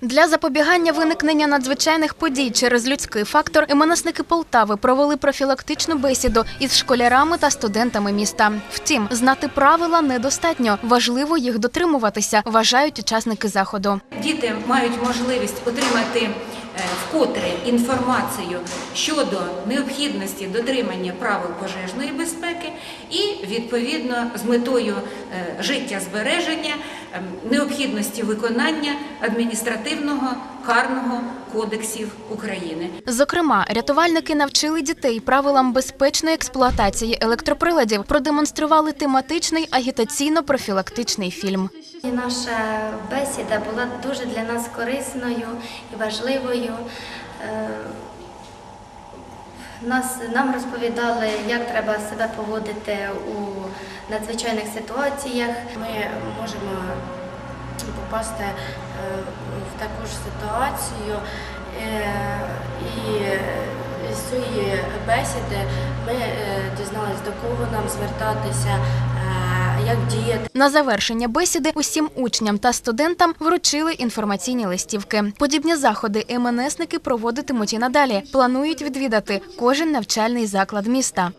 Для запобігання виникнення надзвичайних подій через людський фактор МНСники Полтави провели профілактичну бесіду із школярами та студентами міста. Втім, знати правила недостатньо. Важливо їх дотримуватися, вважають учасники заходу. Діти мають можливість отримати е, вкотре інформацію щодо необхідності дотримання правил пожежної безпеки і відповідно з метою е, життєзбереження ем, необхідності виконання адміністративного карного кодексів України. Зокрема, рятувальники навчили дітей правилам безпечної експлуатації електроприладів, продемонстрували тематичний агітаційно-профілактичний фільм. Наша бесіда була дуже для нас корисною і важливою. Нас, нам розповідали, як треба себе поводити у надзвичайних ситуаціях. Ми можемо попасти е, в таку ж ситуацію, е, і з цієї бесіди ми е, дізналися, до кого нам звертатися, як діяти. На завершення бесіди усім учням та студентам вручили інформаційні листівки. Подібні заходи МНСники проводитимуть і надалі. Планують відвідати кожен навчальний заклад міста.